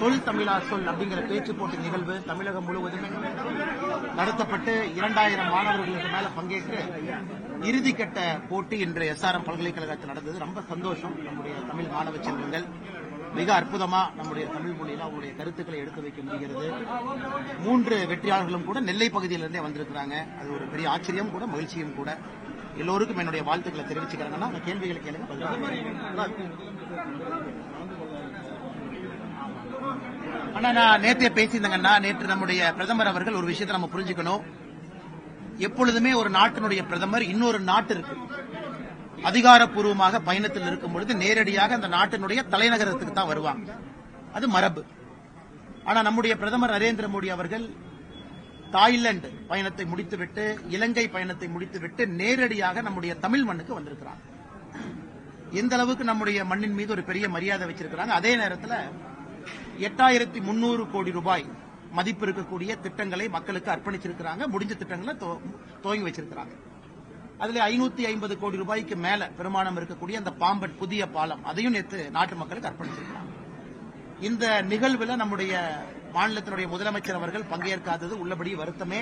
சொல் தமிழா சொல் அப்படிங்கிற பேச்சு போட்டி நிகழ்வு தமிழகம் முழுவதுமே நடத்தப்பட்டு இரண்டாயிரம் மாணவர்களுக்கு மேல பங்கேற்று இறுதிக்கட்ட போட்டி இன்று எஸ்ஆர்எம் பல்கலைக்கழகத்தில் நடந்தது. ரொம்ப சந்தோஷம். நம்முடைய தமிழ் மாணவ செல்வங்கள் மிக அற்புதமா நம்முடைய தமிழ் மொழியில அவங்களுடைய கருத்துக்களை எடுத்து வைக்க முடிகிறது. மூன்று வெற்றியாளர்களும் கூட நெல்லை பகுதியிலிருந்தே வந்திருக்கிறாங்க. அது ஒரு பெரிய ஆச்சரியம் கூட மகிழ்ச்சியும் கூட. எல்லோருக்கும் என்னுடைய வாழ்த்துக்களை தெரிவிச்சுக்கிறாங்கன்னா அந்த கேள்விகளை கேளுங்க. பதிலாக அண்ணா நான் நேத்தே பேசியிருந்தேங்கண்ணா நேற்று நம்முடைய பிரதமர் அவர்கள் ஒரு விஷயத்தை நம்ம புரிஞ்சுக்கணும். எப்பொழுதுமே ஒரு நாட்டினுடைய பிரதமர் இன்னொரு நாட்டிற்கு அதிகாரப்பூர்வமாக பயணத்தில் இருக்கும் பொழுது நேரடியாக அந்த நாட்டினுடைய தலைநகரத்துக்கு தான் வருவாங்க. அது மரபு. ஆனா நம்முடைய பிரதமர் நரேந்திர மோடி அவர்கள் தாய்லாந்து பயணத்தை முடித்துவிட்டு இலங்கை பயணத்தை முடித்துவிட்டு நேரடியாக நம்முடைய தமிழ் மண்ணுக்கு வந்திருக்கிறாங்க எந்த அளவுக்கு நம்முடைய மண்ணின் மீது ஒரு பெரிய மரியாதை வச்சிருக்கிறாங்க அதே நேரத்தில் எட்டாயிரத்தி முன்னூறு கோடி ரூபாய் மதிப்பு இருக்கக்கூடிய திட்டங்களை மக்களுக்கு அர்ப்பணிச்சிருக்கிறாங்க. முடிஞ்ச திட்டங்களை துவங்கி வச்சிருக்கிறாங்க. அதுல ஐநூத்தி ஐம்பது கோடி ரூபாய்க்கு மேல பெருமானம் இருக்கக்கூடிய அந்த பாம்பன் புதிய பாலம் அதையும் நேற்று நாட்டு மக்களுக்கு அர்ப்பணிச்சிருக்கிறாங்க. இந்த நிகழ்வுல நம்முடைய மாநிலத்தினுடைய முதலமைச்சர் அவர்கள் பங்கேற்காதது உள்ளபடி வருத்தமே.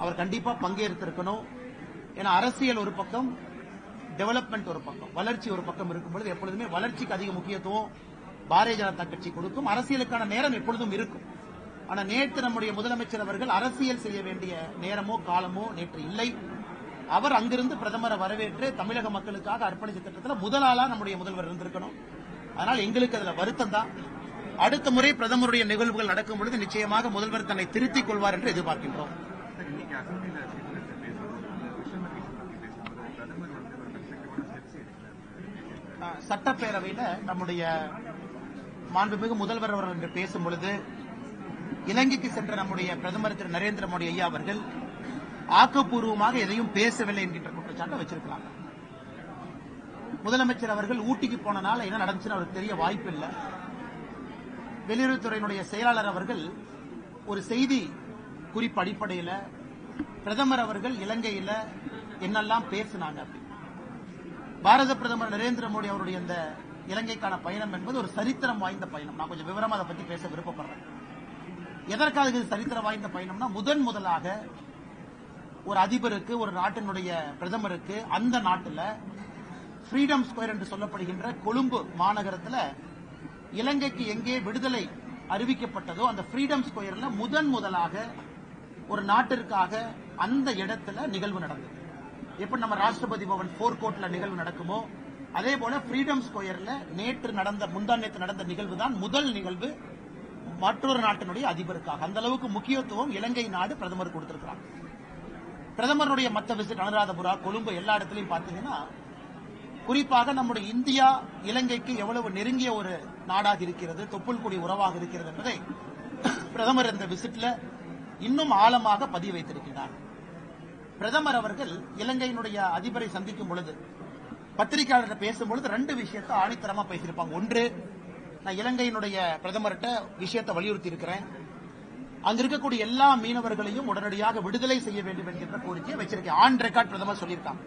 அவர் கண்டிப்பா பங்கேற்றிருக்கணும். ஏன்னா அரசியல் ஒரு பக்கம் டெவலப்மெண்ட் ஒரு பக்கம் வளர்ச்சி ஒரு பக்கம் இருக்கும் பொழுது எப்பொழுதுமே வளர்ச்சிக்கு அதிக முக்கியத்துவம் பாரதிய ஜனதா கட்சி கொடுக்கும். அரசியலுக்கான நேரம் எப்பொழுதும் இருக்கும். ஆனா நேற்று நம்முடைய முதலமைச்சர் அவர்கள் அரசியல் செய்ய வேண்டிய நேரமோ காலமோ நேற்று இல்லை. அவர் அங்கிருந்து பிரதமரை வரவேற்று தமிழக மக்களுக்காக அர்ப்பணிச்ச திட்டத்தில் முதல் ஆளா நம்முடைய முதல்வர் இருந்திருக்கணும். அதனால் எங்களுக்கு அதுல வருத்தம் தான். அடுத்த முறை பிரதமருடைய நிகழ்வுகள் நடக்கும் பொழுது நிச்சயமாக முதல்வர் தன்னை திருத்திக் கொள்வார் என்று எதிர்பார்க்கின்றோம். சட்டப்பேரவையில நம்முடைய மாண்புமிகு முதல்வர் அவர்கள் என்று பேசும் பொழுது இலங்கைக்கு சென்ற நம்முடைய பிரதமர் திரு நரேந்திர மோடி ஐயா அவர்கள் ஆக்கப்பூர்வமாக எதையும் பேசவில்லை என்கின்ற குற்றச்சாட்டை வச்சிருக்கிறாங்க. முதலமைச்சர் அவர்கள் ஊட்டிக்கு போனனால என்ன நடந்துச்சுன்னு அவருக்கு தெரிய வாய்ப்பு இல்லை. வெளியுறவுத்துறையினுடைய செயலாளர் அவர்கள் ஒரு செய்தி குறிப்பு அடிப்படையில் பிரதமர் அவர்கள் இலங்கையில என்னெல்லாம் பேசினாங்க பாரத பிரதமர் நரேந்திர மோடி அவருடைய இந்த இலங்கைக்கான பயணம் என்பது ஒரு சரித்திரம் வாய்ந்த பயணம். நான் கொஞ்சம் விவரமா அதை பத்தி பேச விருப்பப்படுறேன். எதற்காக இது சரித்திரம் வாய்ந்த பயணம்னா முதன் முதலாக ஒரு அதிபருக்கு ஒரு நாட்டினுடைய பிரதமருக்கு அந்த நாட்டில் ஃப்ரீடம் ஸ்கொயர் என்று சொல்லப்படுகின்ற கொழும்பு மாநகரத்தில் இலங்கைக்கு எங்கே விடுதலை அறிவிக்கப்பட்டதோ அந்த ஃப்ரீடம் ஸ்கொயர்ல முதன் முதலாக ஒரு நாட்டிற்காக அந்த இடத்துல நிகழ்வு நடந்தது. எப்படி நம்ம ராஷ்டிரபதி பவன் போர் கோர்ட்ல நிகழ்வு நடக்குமோ அதே போல ஃப்ரீடம் ஸ்கொயர்ல நேற்று நடந்த முந்தா நேற்று நடந்த நிகழ்வு தான் முதல் நிகழ்வு மற்றொரு நாட்டினுடைய அதிபருக்காக. அந்த அளவுக்கு முக்கியத்துவம் இலங்கை நாடு பிரதமர் கொடுத்திருக்கிறார். பிரதமருடைய மற்ற விசிட் அனுராதபுரா கொழும்பு எல்லா இடத்துலையும் பார்த்தீங்கன்னா குறிப்பாக நம்முடைய இந்தியா இலங்கைக்கு எவ்வளவு நெருங்கிய ஒரு நாடாக இருக்கிறது தொப்புள் கொடி உறவாக இருக்கிறது என்பதை பிரதமர் இந்த விசிட்ல இன்னும் ஆழமாக பதிவு வைத்திருக்கிறார். பிரதமர் அவர்கள் இலங்கையினுடைய அதிபரை சந்திக்கும் பொழுது பத்திரிகையாளர்கிட்ட பேசும்பொழுது ரெண்டு விஷயத்தை ஆணித்தரமா பேசியிருப்பாங்க. ஒன்று நான் இலங்கையினுடைய பிரதமர்கிட்ட விஷயத்தை வலியுறுத்தி இருக்கிறேன் அங்க இருக்கக்கூடிய எல்லா மீனவர்களையும் உடனடியாக விடுதலை செய்ய வேண்டும் என்கின்ற கோரிக்கையை வச்சிருக்கேன். ஆன் ரெக்கார்ட் பிரதமர் சொல்லியிருக்காங்க.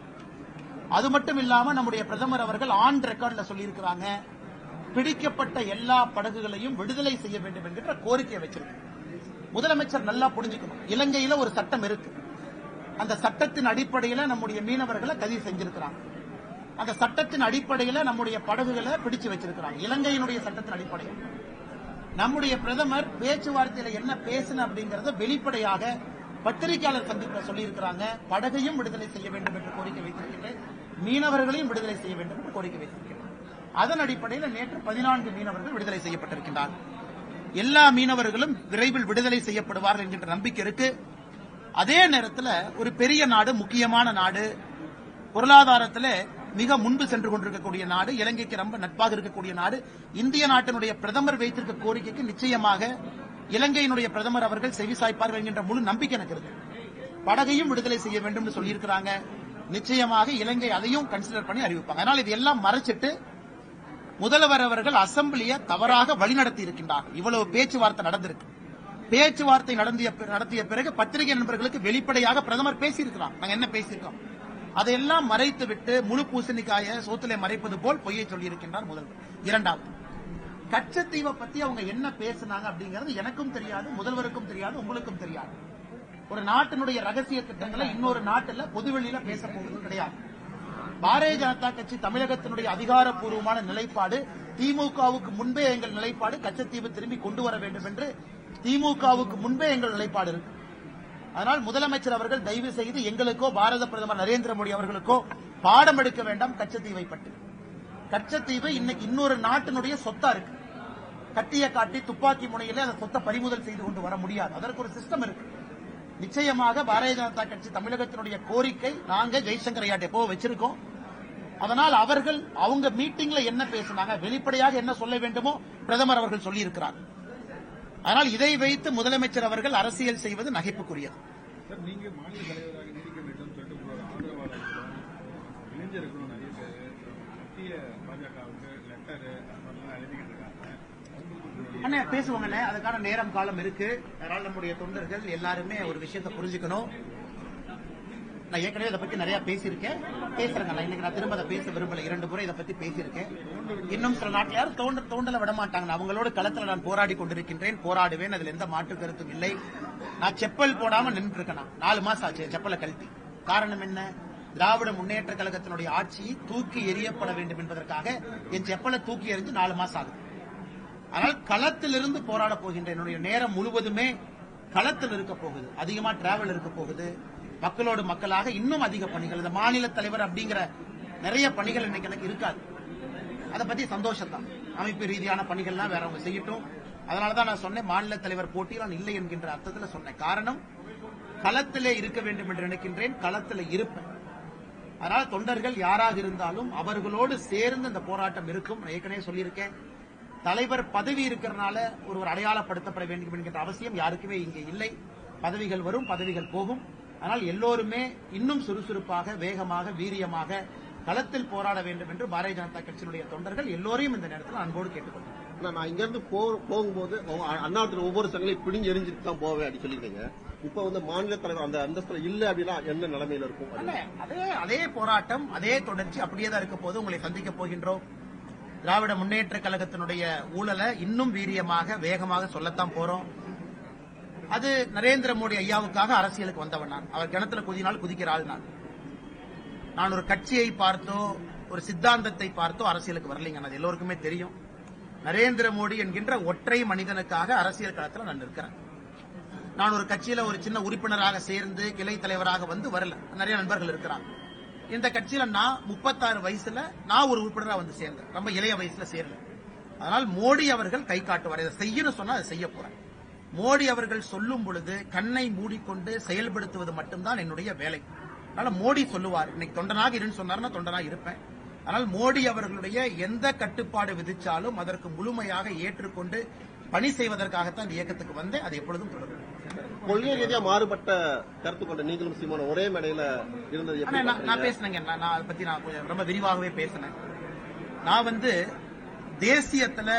அது மட்டும் இல்லாம நம்முடைய பிரதமர் அவர்கள் ஆன் ரெக்கார்ட்ல சொல்லியிருக்கிறாங்க. பிடிக்கப்பட்ட எல்லா படகுகளையும் விடுதலை செய்ய வேண்டும் என்கின்ற கோரிக்கையை வச்சிருக்கேன். முதலமைச்சர் நல்லா புரிஞ்சுக்கணும். இலங்கையில ஒரு சட்டம் இருக்கு. அந்த சட்டத்தின் அடிப்படையில நம்முடைய மீனவர்களை கைது செஞ்சிருக்கிறாங்க. அந்த சட்டத்தின் அடிப்படையில் நம்முடைய படகுகளை பிடிச்சு வச்சிருக்கிறாங்க. இலங்கையினுடைய சட்டத்தின் அடிப்படையில். நம்முடைய பிரதமர் பேச்சுவார்த்தையில என்ன பேசணும் அப்படிங்கறத வெளிப்படையாக பத்திரிகையாளர் சந்திப்பில் சொல்லியிருக்கிறாங்க. படகையும் விடுதலை செய்ய வேண்டும் என்று கோரிக்கை வைத்திருக்கின்றேன். மீனவர்களையும் விடுதலை செய்ய வேண்டும் என்று கோரிக்கை வைத்திருக்கின்றனர் அதன் அடிப்படையில் நேற்று பதினான்கு மீனவர்கள் விடுதலை செய்யப்பட்டிருக்கின்றார். எல்லா மீனவர்களும் விரைவில் விடுதலை செய்யப்படுவார்கள் என்கின்ற நம்பிக்கை இருக்கு. அதே நேரத்தில் ஒரு பெரிய நாடு முக்கியமான நாடு பொருளாதாரத்தில் மிக முன்பு சென்று கொண்டிருக்கக்கூடிய நாடு இலங்கைக்கு ரொம்ப நட்பாக இருக்கக்கூடிய நாடு. இந்திய நாட்டினுடைய பிரதமர் வைத்திருக்க கோரிக்கைக்கு நிச்சயமாக இலங்கையினுடைய பிரதமர் அவர்கள் செவிசாய்ப்பார்கள் என்கின்ற முழு நம்பிக்கை எனக்கு இருக்கு. படகையும் விடுதலை செய்ய வேண்டும் என்று சொல்லியிருக்கிறாங்க. நிச்சயமாக இலங்கை அதையும் கன்சிடர் பண்ணி அறிவிப்பாங்க. அதனால் இது எல்லாம் மறைச்சிட்டு முதல்வர் அவர்கள் அசம்பிளியை தவறாக வழிநடத்தி இருக்கின்றார். இவ்வளவு பேச்சுவார்த்தை நடந்திருக்கு. பேச்சுவார்த்தை நடந்திய நடத்திய பிறகு பத்திரிகை நண்பர்களுக்கு வெளிப்படையாக பிரதமர் பேசியிருக்கிறார். நாங்க என்ன பேசியிருக்கோம்? அதையெல்லாம் மறைத்து விட்டு முழு பூசணிக்காய சோத்திலே மறைப்பது போல் பொய்யை சொல்லியிருக்கின்றார் முதல்வர். இரண்டாவது கச்சத்தீவை பத்தி அவங்க என்ன பேசுனாங்க அப்படிங்கறது எனக்கும் தெரியாது முதல்வருக்கும் தெரியாது உங்களுக்கும் தெரியாது. ஒரு நாட்டினுடைய ரகசிய திட்டங்களை இன்னொரு நாட்டுல பொதுவெளியில பேச போவது கிடையாது. பாரதிய ஜனதா கட்சி தமிழகத்தினுடைய அதிகாரப்பூர்வமான நிலைப்பாடு திமுகவுக்கு முன்பே எங்கள் நிலைப்பாடு கச்சத்தீவு திரும்பி கொண்டு வர வேண்டும் என்று திமுகவுக்கு முன்பே எங்கள் நிலைப்பாடு இருக்கு. அதனால் முதலமைச்சர் அவர்கள் தயவு செய்து எங்களுக்கோ பாரத பிரதமர் நரேந்திர மோடி அவர்களுக்கோ பாடம் எடுக்க வேண்டாம் கச்சத்தீவை பற்றி. கச்சத்தீவு இன்னைக்கு இன்னொரு நாட்டினுடைய சொத்தா இருக்கு. கட்டிய காட்டி துப்பாக்கி முனையில அந்த சொத்தை பறிமுதல் செய்து கொண்டு வர முடியாது. அதற்கு ஒரு சிஸ்டம் இருக்கு. நிச்சயமாக பாரதிய ஜனதா கட்சி தமிழகத்தினுடைய கோரிக்கை நாங்க ஜெய்சங்கர் ஐயாட்ட எப்போ வச்சிருக்கோம். அதனால் அவர்கள் அவங்க மீட்டிங்ல என்ன பேசினாங்க வெளிப்படையாக என்ன சொல்ல வேண்டுமோ பிரதமர் அவர்கள் சொல்லி அதனால் இதை வைத்து முதலமைச்சர் அவர்கள் அரசியல் செய்வது நகைப்புக்குரியது. அண்ணே பேசுவாங்கண்ணே அதுக்கான நேரம் காலம் இருக்கு. அதனால நம்முடைய தொண்டர்கள் எல்லாருமே ஒரு விஷயத்தை புரிஞ்சுக்கணும். நான் ஏற்கனவே இதை பத்தி நிறைய பேசியிருக்கேன். பேசுறேங்க நான் இன்னைக்கு நான் திரும்ப அதை பேச விரும்பல. இரண்டு முறை இதை பத்தி பேசியிருக்கேன். இன்னும் சில நாட்டில் யாரும் தோண்ட தோண்டல விட மாட்டாங்க அவங்களோட களத்துல நான் போராடி கொண்டிருக்கின்றேன். போராடுவேன் அதுல எந்த மாற்று கருத்தும் இல்லை. நான் செப்பல் போடாம நின்று இருக்கேன் நான். நாலு மாசம் ஆச்சு செப்பலை கழட்டி. காரணம் என்ன? திராவிட முன்னேற்ற கழகத்தினுடைய ஆட்சி தூக்கி எறியப்பட வேண்டும் என்பதற்காக என் செப்பலை தூக்கி எறிஞ்சு நாலு மாசம் ஆகுது. ஆனால் களத்திலிருந்து போராட போகின்ற என்னுடைய நேரம் முழுவதுமே களத்தில் இருக்க போகுது. அதிகமா டிராவல் இருக்க போகுது. மக்களோடு மக்களாக இன்னும் அதிக பணிகள். இந்த மாநில தலைவர் அப்படிங்கிற நிறைய பணிகள் இன்னைக்கு எனக்கு இருக்காது. அதை பத்தி சந்தோஷம் தான் அமைப்பு ரீதியான பணிகள்லாம் வேற அவங்க செய்யட்டும். அதனாலதான் நான் சொன்னேன் மாநில தலைவர் போட்டி நான் இல்லை என்கின்ற அர்த்தத்தில் சொன்னேன். காரணம் களத்திலே இருக்க வேண்டும் என்று நினைக்கின்றேன் களத்தில் இருப்பேன். அதனால தொண்டர்கள் யாராக இருந்தாலும் அவர்களோடு சேர்ந்து இந்த போராட்டம் இருக்கும். ஏற்கனவே சொல்லியிருக்கேன் தலைவர் பதவி இருக்கிறனால ஒருவர் அடையாளப்படுத்தப்பட வேண்டும் என்கின்ற அவசியம் யாருக்குமே இங்கே இல்லை. பதவிகள் வரும் பதவிகள் போகும். ஆனால் எல்லோருமே இன்னும் சுறுசுறுப்பாக வேகமாக வீரியமாக களத்தில் போராட வேண்டும் என்று பாரதிய ஜனதா கட்சியினுடைய தொண்டர்கள் எல்லோரையும் இந்த நேரத்தில் அன்போடு கேட்டுக்கொள்கிறேன் நான் இங்க இருந்து போகும்போது அண்ணாத்துல ஒவ்வொரு சங்கங்களையும் பிடிஞ்சு எரிஞ்சிட்டு தான் போவேன் அப்படின்னு சொல்லிருக்கீங்க இப்ப வந்து மாநில தலைவர் அந்த அந்தஸ்துல இல்ல அப்படின்னா என்ன நிலைமையில இருக்கும்? அதே அதே போராட்டம் அதே தொடர்ச்சி அப்படியே தான் இருக்க போது உங்களை சந்திக்க போகின்றோம். திராவிட முன்னேற்ற கழகத்தினுடைய ஊழலை இன்னும் வீரியமாக வேகமாக சொல்லத்தான் போறோம். அது நரேந்திர மோடி ஐயாவுக்காக அரசியலுக்கு வந்தவன் நான். அவர் கிணத்துல குதினால் குதிக்கிற ஆள் நான். நான் ஒரு கட்சியை பார்த்தோ ஒரு சித்தாந்தத்தை பார்த்தோ அரசியலுக்கு வரலைங்க அது எல்லோருக்குமே தெரியும். நரேந்திர மோடி என்கின்ற ஒற்றை மனிதனுக்காக அரசியல் களத்தில் நான் நிற்கிறேன். நான் ஒரு கட்சியில ஒரு சின்ன உறுப்பினராக சேர்ந்து கிளை தலைவராக வந்து வரல. நிறைய நண்பர்கள் இருக்கிறாங்க. இந்த கட்சியில நான் முப்பத்தாறு வயசுல நான் ஒரு உறுப்பினராக வந்து சேர்ந்தேன். ரொம்ப இளைய வயசுல சேரல. அதனால் மோடி அவர்கள் கை காட்டுவார் இதை செய்யணும் சொன்னா அதை செய்ய போறேன். மோடி அவர்கள் சொல்லும் பொழுது கண்ணை மூடிக்கொண்டு செயல்படுத்துவது மட்டும்தான் என்னுடைய வேலை. அதனால மோடி சொல்லுவார் இன்னைக்கு தொண்டனாக இருன்னு சொன்னார்னா தொண்டனாக இருப்பேன். ஆனால் மோடி அவர்களுடைய எந்த கட்டுப்பாடு விதிச்சாலும் அதற்கு முழுமையாக ஏற்றுக்கொண்டு பணி செய்வதற்காகத்தான் இயக்கத்துக்கு வந்தேன். அது எப்பொழுதும் தொடரும். கொள்கை ரீதியா மாறுபட்ட கருத்து கொண்ட நீங்களும் சீமான ஒரே மேடையில இருந்தது நான்? பேசினேங்க நான் அதை பத்தி நான் கொஞ்சம் ரொம்ப விரிவாகவே பேசினேன். நான் வந்து தேசியத்துல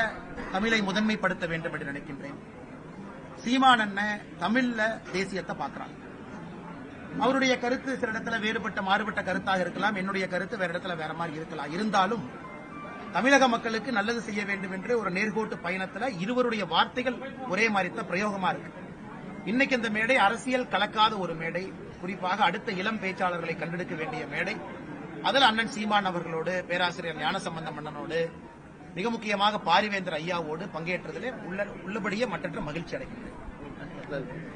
தமிழை முதன்மைப்படுத்த வேண்டும் என்று நினைக்கின்றேன். சீமான் அண்ணன் தமிழ்ல தேசியத்தை பார்க்கறாங்க அவருடைய கருத்து சில இடத்துல வேறுபட்ட மாறுபட்ட கருத்தாக இருக்கலாம். என்னுடைய கருத்து வேற இடத்துல வேற மாதிரி இருக்கலாம். இருந்தாலும் தமிழக மக்களுக்கு நல்லது செய்ய வேண்டும் என்று ஒரு நேர்கோட்டு பயணத்துல இருவருடைய வார்த்தைகள் ஒரே மாதிரி தான் பிரயோகமா இருக்கு. இன்னைக்கு இந்த மேடை அரசியல் கலக்காத ஒரு மேடை. குறிப்பாக அடுத்த இளம் பேச்சாளர்களை கண்டெடுக்க வேண்டிய மேடை. அதில் அண்ணன் சீமான் அவர்களோடு பேராசிரியர் ஞானசம்பந்தம் அண்ணனோடு மிக முக்கியமாக பாரிவேந்தர் ஐயாவோடு பங்கேற்றதிலே உள்ள உள்ளபடியே மற்றற்ற மகிழ்ச்சி அடைகின்றேன்.